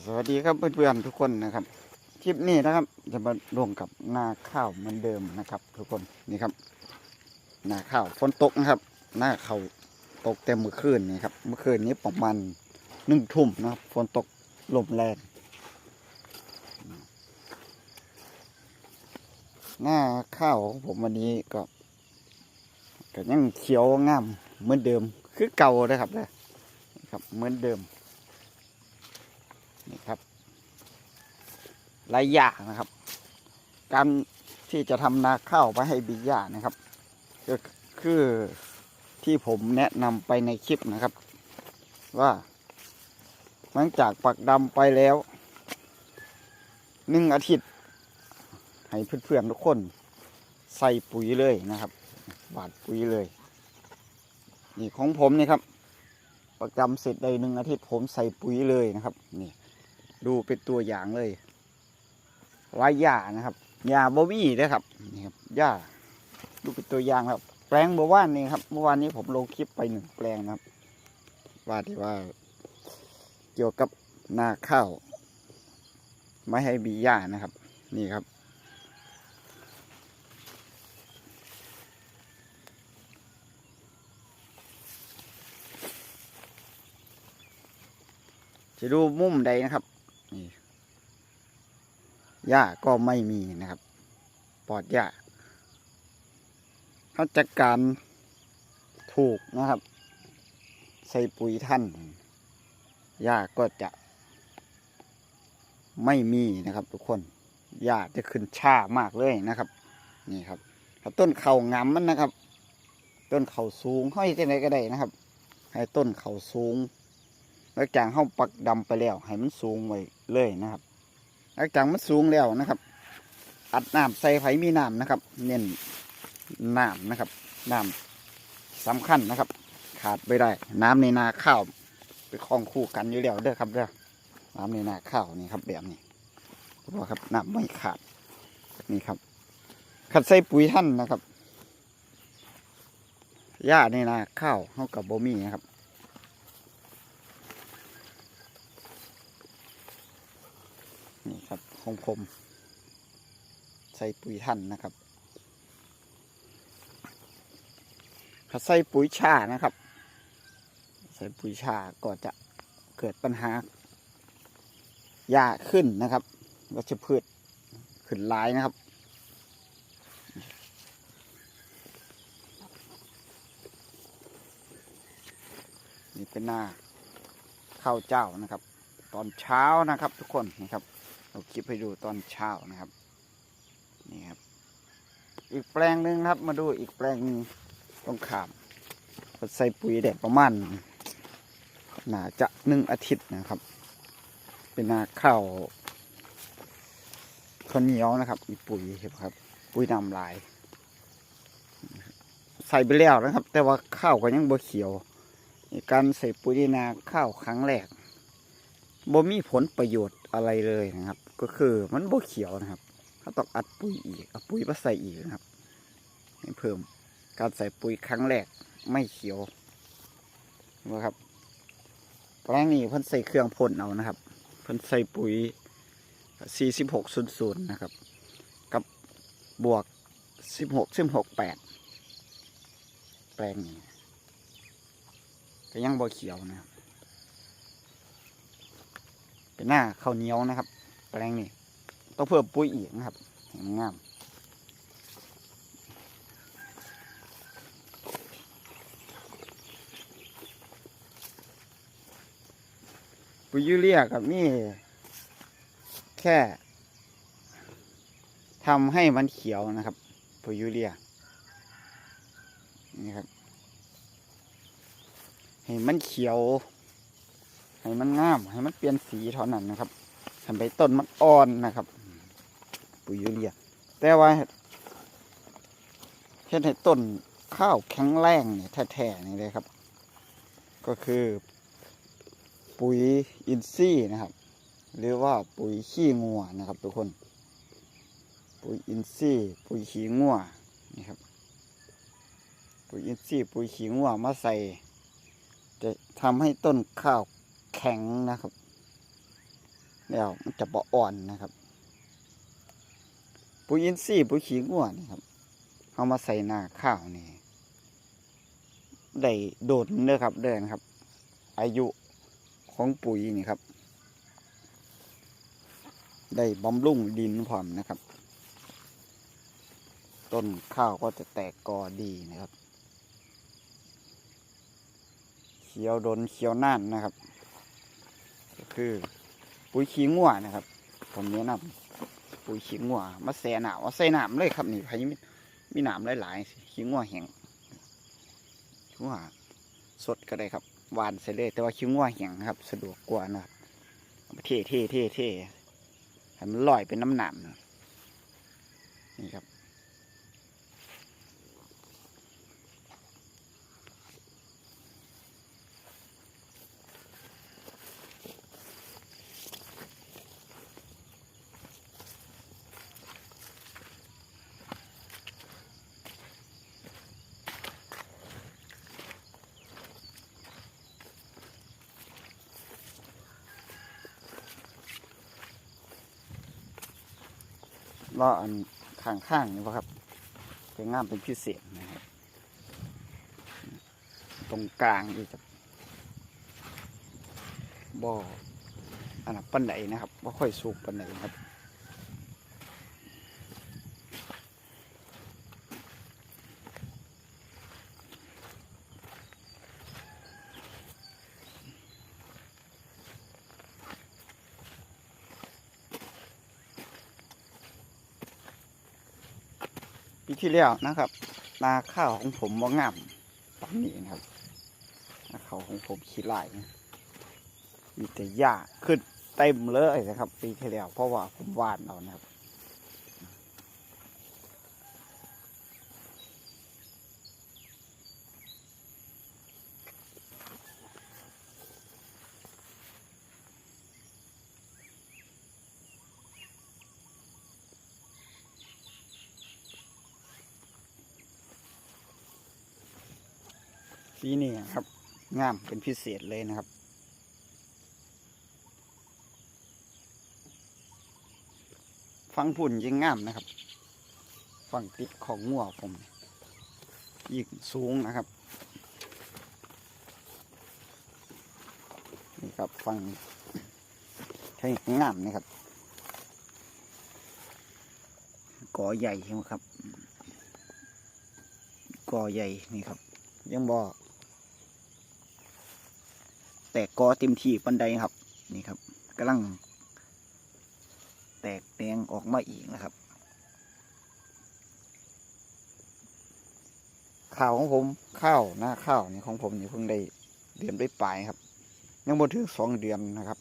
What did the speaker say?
สวัสดีครับเพื่อนๆทุกคนนะครับคลิปนี้นะครับ จะมาลงกับนาข้าวเหมือนเดิมนะครับ ทุกคนนี่ครับนาข้าวฝนตกนะครับหน้าเขาวตกเต็มเมื่อคืนนี่ครับเมื่อคืนนี้ประมาณหนึ่งทุ่มนะครับฝนตกลมแรงหน้าข้าวของผมวันนี้ก็ก็ยังเขียวงามเหมือนเดิมคือเก่าเลยครับเลยครับเหมือนเดิม นี่ครับหลายอย่างนะครับ การที่จะทำนาข้าวไปให้บิยานะครับ ก็คือที่ผมแนะนำไปในคลิปนะครับ ว่า หลังจากปักดำไปแล้วหนึ่งอาทิตย์ ให้เพื่อนๆทุกคน ใส่ปุ๋ยเลยนะครับ บาดปุ๋ยเลย นี่ของผมนี่ครับปักดำเสร็จได้หนึ่งอาทิตย์ผมใส่ปุ๋ยเลยนะครับ นี่ ดูเป็นตัวอย่างเลยไว้หญ้านะครับหญ้าบ่มีนะครับนี่ครับหญ้าดูเป็นตัวอย่างครับ แปลงเมื่อวานนี้ครับ เมื่อวานนี้ผมลงคลิปไปหนึ่งแปลงนะครับ ว่าที่ว่า เกี่ยวกับนาข้าวไม่ให้มีหญ้านะครับ นี่ครับ จะดูมุมใดนะครับ หญ้าก็ไม่มีนะครับปลอดหญ้าเขาจัดการถูกนะครับ ใส่ปุ๋ยท่านหญ้าก็จะ ไม่มีนะครับ ทุกคนหญ้าจะขึ้นช้ามากเลยนะครับ นี่ครับถ้าต้นเข่างามมันนะครับ ต้นเข่าสูงห้อยที่ไหนก็ได้นะครับ ให้ต้นเข่าสูงหลังจากเข้าปักดำไปแล้วให้มันสูงไว้เลยนะครับ หลังจากมันสูงแล้วนะครับ อัดน้ำใส่ไผมีน้ำนะครับ เน้นน้ำนะครับน้ำสำคัญนะครับ ขาดไม่ได้ น้ำในนาข้าวไปคล้องคู่กันอยู่แล้วเด้อครับเด้อน้ำในนาข้าวนี่ครับแบบนี้บอกครับน้ำไม่ขาดนี่ครับ ขัดใส่ปุ๋ยท่านนะครับหญ้าในนาข้าวเขากับบ่มีนะครับ นี่ครับของผม ใส่ปุ๋ยท่านนะครับถ้าใส่ปุ๋ยชานะครับ ใส่ปุ๋ยชาก็จะเกิดปัญหาหญ้าขึ้นนะครับวัชพืชขึ้นหลายนะครับนี่เป็นหน้าข้าวเจ้านะครับ ตอนเช้านะครับทุกคนนะครับ เราคลิปให้ดูตอนเช้านะครับ นี่ครับ อีกแปลงหนึ่งครับ มาดูอีกแปลงนึงต้องขามใส่ปุ๋ยแดดประมาณน่าจะหนึ่งอาทิตย์นะครับ เป็นนาข้าวข้าวเหนียวนะครับ มีปุ๋ยเห็นครับ ปุ๋ยนำลาย ใส่ไปแล้วนะครับ แต่ว่าข้าวก็ยังบ่เขียวการใส่ปุ๋ยนาข้าวครั้งแรกบ่มีผลประโยชน์อะไรเลยนะครับ ก็คือมันบ่เขียวนะครับเขาต้องอัดปุ๋ยอีกเอาปุ๋ยมาใส่อีกนะครับให้เพิ่มการใส่ปุ๋ยครั้งแรกไม่เขียวนะครับแปลงนี้เพิ่นใส่เครื่องพ่นเอานะครับ เพิ่นใส่ปุ๋ย 4600 นะครับ กับบวก 16 16 8 แปลงนี้ก็ยังบ่เขียวนะครับ เป็นหน้าข้าวเหนียวนะครับ แปลงนี้ต้องเพิ่มปุ๋ยอีกนะครับงามปุ๋ยยูเรียกับนี่แค่ทำให้มันเขียวนะครับปุ๋ยยูเรียนี่ครับให้มันเขียว ให้มันงาม ให้มันเปลี่ยนสีเท่านั้นนะครับ ทำไปต้นมันอ่อนนะครับ ปุ๋ยยูเรีย แต่ว่าเฮ็ดให้ต้นข้าวแข็งแรงเนี่ยแท้ๆนี่เลยครับ ก็คือปุ๋ยอินทรีย์นะครับ หรือว่าปุ๋ยขี้งัวนะครับ ทุกคน ปุ๋ยอินทรีย์ปุ๋ยขี้งัวนี่ครับ ปุ๋ยอินทรีย์ปุ๋ยขี้งัวมาใส่จะทำให้ต้นข้าวแข็งนะครับ แล้วมันจะบ่อ่อนนะครับ ปุ๋ยอินทรีย์ปุ๋ยขี้งัวนี่ครับเอามาใส่หน้าข้าวนี่ได้โดดเด้อครับเด้อนครับ อายุของปุ๋ยนี่ครับ ได้บำรุงดินพร้อมนะครับ ต้นข้าวก็จะแตกกอดีนะครับ เขียวดนเขียวน่านนะครับ ก็คือ ปุ๋ยขี้งัวนะครับ ผมแนะนำปุ๋ยขี้งัวมาแส่หนาวเอาใส่หนามเลยครับนี่พายุมีมีหนามหลายๆขี้งัวแห้งขี้งัวสดก็ได้ครับหวานใส่เลย แต่ว่าขี้งัวแห้งครับ สะดวกกว่านะครับเท่เทเทเทเทให้มันลอยเป็นน้ำหนามนะนี่ครับ ล้ออันข้างข้างๆนี่วะครับจะงามเป็นพิเศษนะครับ ตรงกลางนี่จะบ่ออันนั้นปันไหนนะครับบ่ค่อยสูบปันไหนครับ ปีที่แล้วนะครับ นาข้าวของผมว่างามตอนนี้นะครับนาข้าวของผมขี้ลายนะมีแต่หญ้าขึ้นเต็มเลยนะครับ ปีที่แล้วเพราะว่าผมหวานเอานะครับ ปีนี้ครับงามเป็นพิเศษเลยนะครับ ฟังพุ่นยิ่งงามนะครับ ฟังติดของงัวผมยิ่งสูงนะครับนี่ครับฟังใช่งามนะครับกอใหญ่ใช่ไหมครับกอใหญ่นี่ครับ ยังบอ แตกกอเต็มที่ปันใดครับ นี่ครับกำลัง แตกแดงออกมาอีกนะครับข่าวของผมข้าวหน้าข้าวนี่ของผมนี่เพิ่งได้เดือนไปปลายครับ ยังบนถึงสองเดือนนะครับ